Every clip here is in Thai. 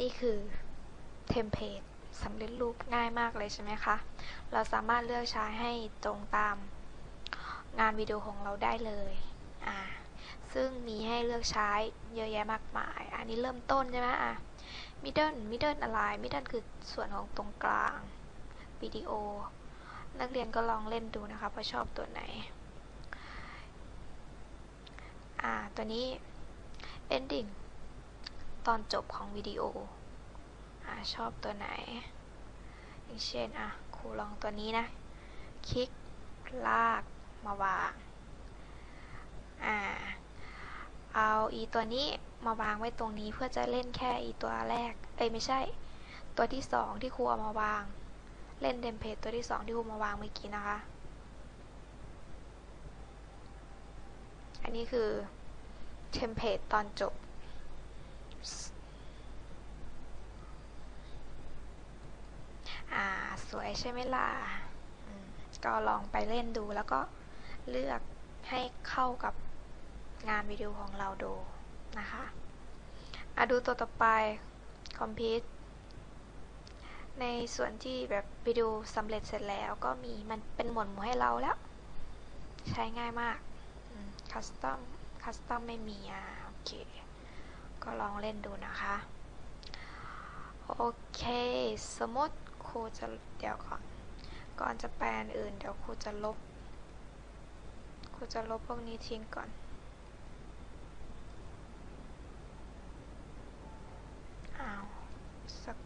นี่คือเทมเพลตสำเร็จรูปง่ายมากเลยใช่ไหมคะ เราสามารถเลือกใช้ให้ตรงตามงานวิดีโอของเราได้เลยอ่าซึ่งมีให้เลือกใช้เยอะแยะมากมาย อันนี้เริ่มต้นใช่ไหมอะ middle middle อะไร middle คือส่วนของตรงกลาง วิดีโอ นักเรียนก็ลองเล่นดูนะคะว่าชอบตัวไหน อ่า ตัวนี้ ending ตอนจบของวิดีโออชอบตัวไหน อย่างเช่นอะครูลองตัวนี้นะ คลิก ลาก มาวางอ่าเอาอีตัวนี้มาวางไว้ตรงนี้เพื่อจะเล่นแค่อีตัวแรก เอ้ยไม่ใช่ ตัวที่สองที่ครูเอามาวาง เล่นเดมเพจตัวที่สองที่ครูมาวางเมื่อกี้นะคะ อันนี้คือเทมเพลตตอนจบ อ่า สวย ใช่ไหมล่ะก็ลองไปเล่นดูแล้วก็เลือกให้เข้ากับงานวิดีโอของเราดูนะคะอะดูตัวต่อไปคอมพิวในส่วนที่แบบวิดีโอสำเร็จเสร็จแล้วก็มีมันเป็นหมวดหมู่ให้เราแล้ว ใช้ง่ายมากคัสตอมคัสตอมไม่มีอะโอเค ก็ลองเล่นดูนะคะ โอเค สมมติ ครูจะเดี๋ยวก่อนก่อนจะแปลนอื่น เดี๋ยวครูจะลบ ครูจะลบพวกนี้ทิ้งก่อน อ้าวสัก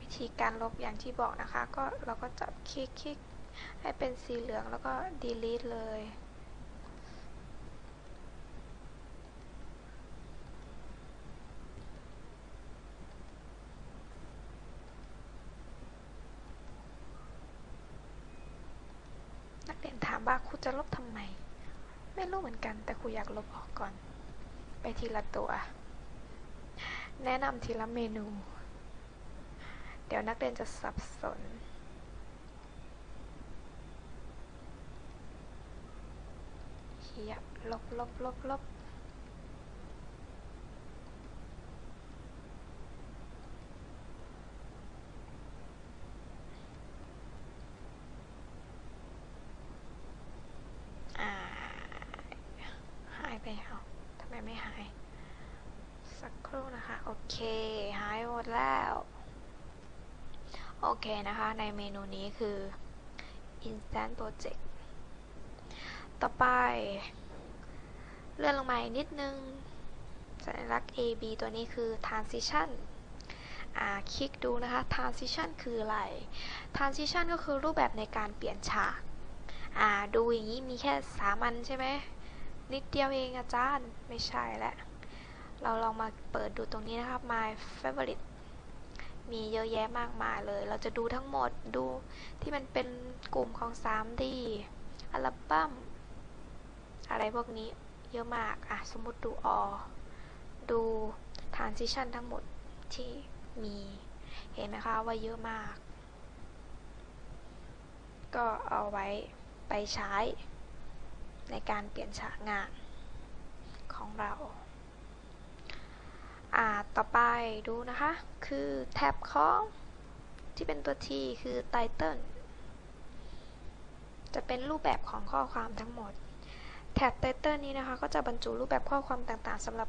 วิธีการลบอย่างที่บอกนะคะ ก็เราก็จับคลิกคลิกให้เป็นสีเหลืองแล้วก็ delete เลย นักเรียนถามว่าครูจะลบทำไม ไม่รู้เหมือนกัน แต่ครูอยากลบออกก่อน ไปทีละตัว แนะนำทีละเมนู เดี๋ยวนักเรียนจะสับสนเหียบลบลบลบลบอ่า หายไปเอาทำไมไม่ หาย สักครู่นะคะ โอเค หายหมดแล้ว โอเคนะคะ ในเมนูนี้คือ instant project ต่อไป เลื่อนลงมาอีกนิดนึง สัญลักษณ์ A B ตัวนี้คือ transition อ่า คลิกดูนะคะ transition คืออะไร transition ก็คือรูปแบบในการเปลี่ยนฉาก อ่า ดูอย่างนี้มีแค่สามันใช่ไหม นิดเดียวเองอาจารย์ ไม่ใช่แหล้วเราลองมาเปิดดูตรงนี้นะครับ my favorite มีเยอะแยะมากมายเลย เราจะดูทั้งหมดดูที่มันเป็นกลุ่มของ 3D อัลบั้มอะไรพวกนี้เยอะมาก อะ สมมติดูอดู transition ทั้งหมดที่มี เห็นไหมคะว่าเยอะมาก ก็เอาไว้ไปใช้ ในการเปลี่ยนฉากงานของเราอ่าต่อไปดูนะคะ คือแท็บของที่เป็นตัว T คือ title จะเป็นรูปแบบของข้อความทั้งหมด แท็บ title นี้นะคะ ก็จะบรรจุรูปแบบข้อความต่างๆสำหรับ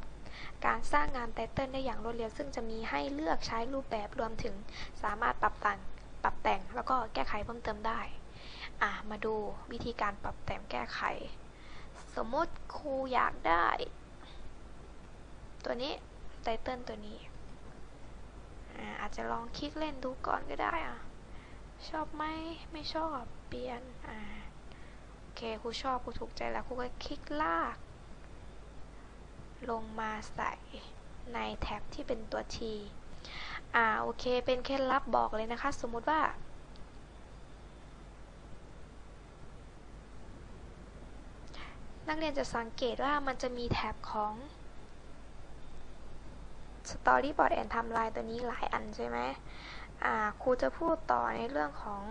การสร้างงาน title ได้อย่างรวดเร็ว ซึ่งจะมีให้เลือกใช้รูปแบบรวมถึงสามารถปรับแต่งปรับแต่ง แล้วก็แก้ไขเพิ่มเติมได้ อะ มาดูวิธีการปรับแต่งแก้ไข สมมติครูอยากได้ ตัวนี้ไตเติลตัวนี้ อาจจะลองคลิกเล่นดูก่อนก็ได้อะ ชอบไหมไม่ชอบเปลี่ยนอ่าโอเคครูชอบครูถูกใจแล้วครูก็คลิกลาก ลงมาใส่ในแท็บที่เป็นตัว T อ่าโอเคเป็นเคล็ดลับบอกเลยนะคะ สมมุติว่า นักเรียนจะสังเกตว่ามันจะมีแท็บของ Storyboard and Timeline ตัวนี้หลายอันใช่ไหมครูจะพูดต่อในเรื่องของ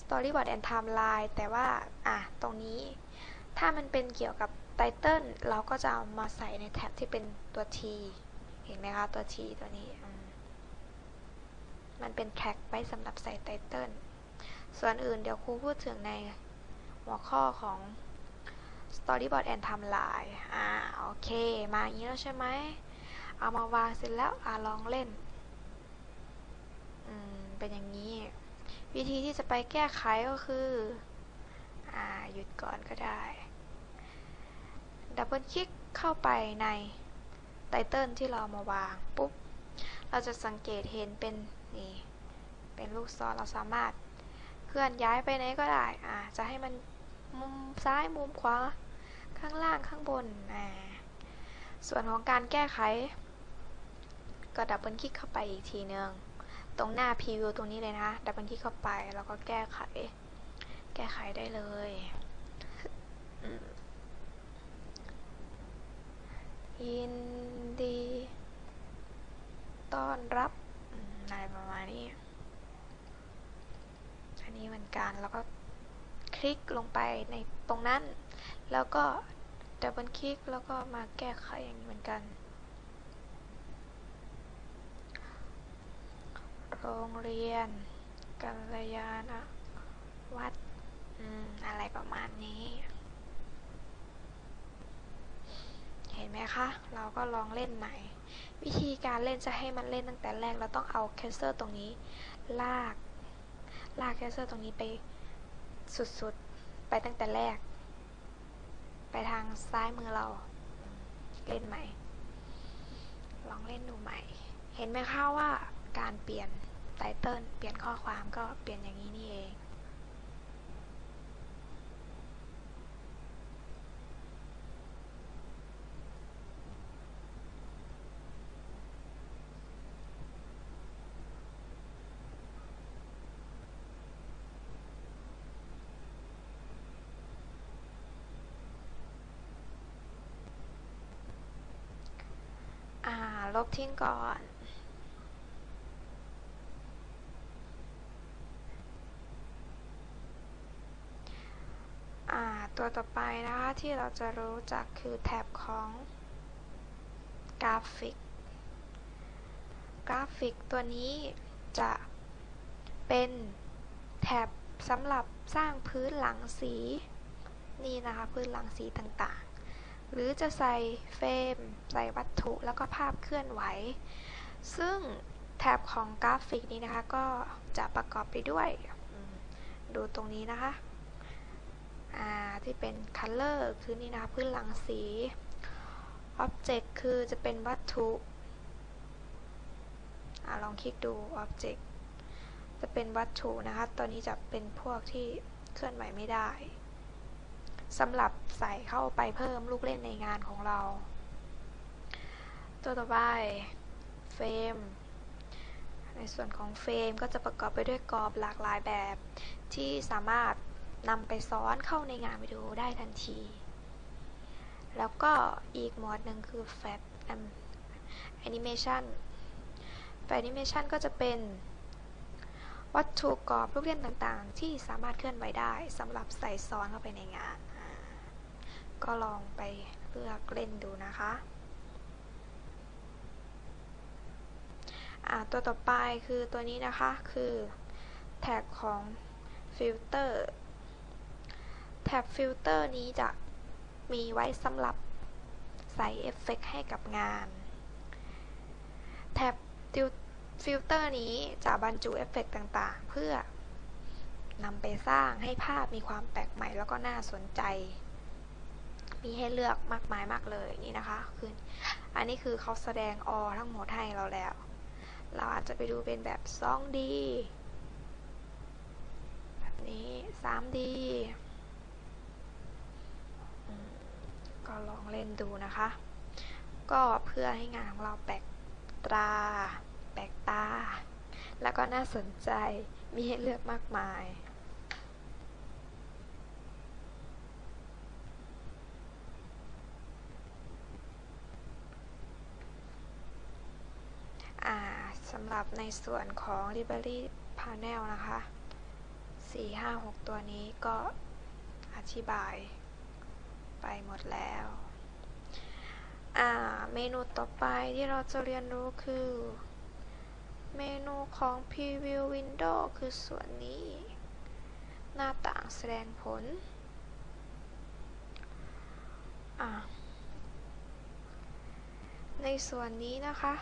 Storyboard and Timeline แต่ว่าอะตรงนี้ ถ้ามันเป็นเกี่ยวกับไตเติลเราก็จะเอามาใส่ในแท็บที่เป็นตัว T เห็นไหมคะ ตัว T ตัวนี้ มันเป็นแท็กไว้สำหรับใส่ไตเติลส่วนอื่นเดี๋ยวครูพูดถึงในหัวข้อของ Storyboard and Timeline อ่า โอเค มาอย่างนี้แล้วใช่ไหม เอามาวางเสร็จแล้วอ่าลองเล่น อืม เป็นอย่างนี้ วิธีที่จะไปแก้ไขก็คือ อ่า หยุดก่อนก็ได้ ดับเบิลคลิกเข้าไปในไตเติลที่เรามาวาง ปุ๊บ เราจะสังเกตเห็นเป็น นี่ เป็นลูกศรเราสามารถ เคลื่อนย้ายไปไหนก็ได้ อ่า จะให้มัน มุมซ้ายมุมขวา ข้างล่างข้างบนอ่าส่วนของการแก้ไข ก็ดับเบิลคลิกเข้าไปอีกทีนึง ตรงหน้าพรีวิวตรงนี้เลยนะ ดับเบิลคลิกเข้าไปแล้วก็แก้ไข แก้ไขได้เลยยินดี ต้อนรับอะไรประมาณนี้ อันนี้เหมือนกันแล้วก็ ลิกลงไปในตรงนั้น แล้วก็ดับเบิลคลิกแล้วก็มาแก้ไขอย่างนี้เหมือนกัน โรงเรียนกัลยาณวัดอืมอะไรประมาณนี้ เห็นไหมคะ เราก็ลองเล่นใหม่ วิธีการเล่นจะให้มันเล่นตั้งแต่แรก เราต้องเอาแคสเซอร์ตรงนี้ ลาก ลากแคสเซอร์ตรงนี้ไป สุดๆ ไปตั้งแต่แรก ไปทางซ้ายมือเรา เล่นใหม่ ลองเล่นดูใหม่ เห็นไหมคะว่าการเปลี่ยนไตเติลเปลี่ยนข้อความก็เปลี่ยนอย่างนี้นี่เอง อ่า ลบทิ้งก่อนตัวต่อไปนะคะที่เราจะรู้จักคือแท็บของกราฟิก กราฟิกตัวนี้จะเป็นแท็บสำหรับสร้างพื้นหลังสี นี่นะคะ พื้นหลังสีต่าง หรือจะใส่เฟรม ใส่วัตถุแล้วก็ภาพเคลื่อนไหว ซึ่งแท็บของกราฟิกนี้นะคะ ก็จะประกอบไปด้วย ดูตรงนี้นะคะที่เป็น color คือนี่นะคะพื้นหลังสี object คือจะเป็นวัตถุอลองคลิกดู object จะเป็นวัตถุนะคะตัวนี้จะเป็นพวกที่เคลื่อนไหวไม่ได้สำหรับ ใส่เข้าไปเพิ่มลูกเล่นในงานของเรา ตัวต่อไปเฟรมในส่วนของเฟรมก็จะประกอบไปด้วยกรอบหลากหลายแบบ ที่สามารถนำไปซ้อนเข้าในงานวิดีโอได้ทันที แล้วก็อีกหมดหนึ่งคือ Fat Animation Fat Animation ก็จะเป็นวัตถุกรอบลูกเล่นต่างๆ ที่สามารถเคลื่อนไหวได้สำหรับใส่ซ้อนเข้าไปในงาน ก็ลองไปเลือกเล่นดูนะคะตัวต่อไปคือตัวนี้นะคะคือแท็กของฟิลเตอร์แท็บฟิลเตอร์นี้จะมีไว้สำหรับใส่เอฟเฟกให้กับงานแท็บฟิลเตอร์นี้จะบรรจุเอฟเฟกต่างๆ เพื่อนำไปสร้างให้ภาพมีความแปลกใหม่แล้วก็น่าสนใจ มีให้เลือกมากมายมากเลยนี่นะคะ คือ อันนี้คือเขาแสดงออทั้งหมดให้เราแล้ว เราอาจจะไปดูเป็นแบบ 2D แบบนี้ 3D ก็ลองเล่นดูนะคะ ก็เพื่อให้งานของเราแปลกตรา แปลกตา แล้วก็น่าสนใจ มีให้เลือกมากมาย สำหรับในส่วนของ Library Panel นะคะ 4 5 6 ตัวนี้ก็อธิบายไปหมดแล้วเมนูต่อไปที่เราจะเรียนรู้คือ เมนูของ Preview Window คือส่วนนี้ หน้าต่างแสดงผล ในส่วนนี้นะคะ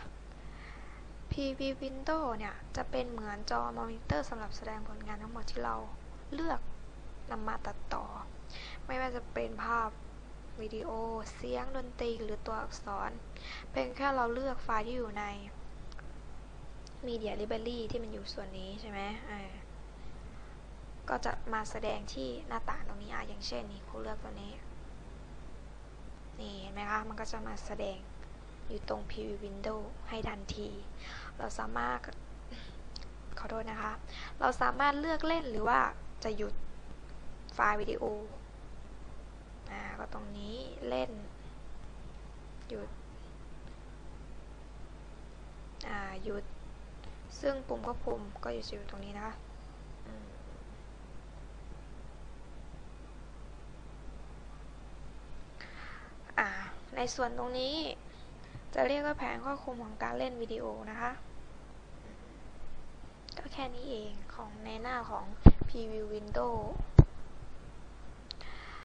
Pv window เนี่ยจะเป็นเหมือนจอมอนิเตอร์สำหรับแสดงผลงานทั้งหมดที่เราเลือกนำมาตัดต่อ ไม่ว่าจะเป็นภาพวิดีโอ เสียงดนตรีหรือตัวอักษรเพียงแค่เราเลือกไฟล์ที่อยู่ใน Media Library ที่มันอยู่ส่วนนี้ใช่ไหมก็จะมาแสดงที่หน้าต่างตรงนี้อะอย่างเช่นนี่ครูเลือกตัวนี้ นี่เห็นไหมคะ มันก็จะมาแสดง อยู่ตรง Preview Window ให้ทันที เราสามารถ ขอโทษนะคะ เราสามารถเลือกเล่นหรือว่าจะหยุดไฟล์วิดีโออาก็ตรงนี้เล่น หยุดอาหยุด ซึ่งปุ่มควบคุมก็อยู่อยู่ตรงนี้นะคะในส่วนตรงนี้ จะเรียกว่าแผนควบคุมของการเล่นวิดีโอนะคะ ก็แค่นี้เองของในหน้าของ Preview Window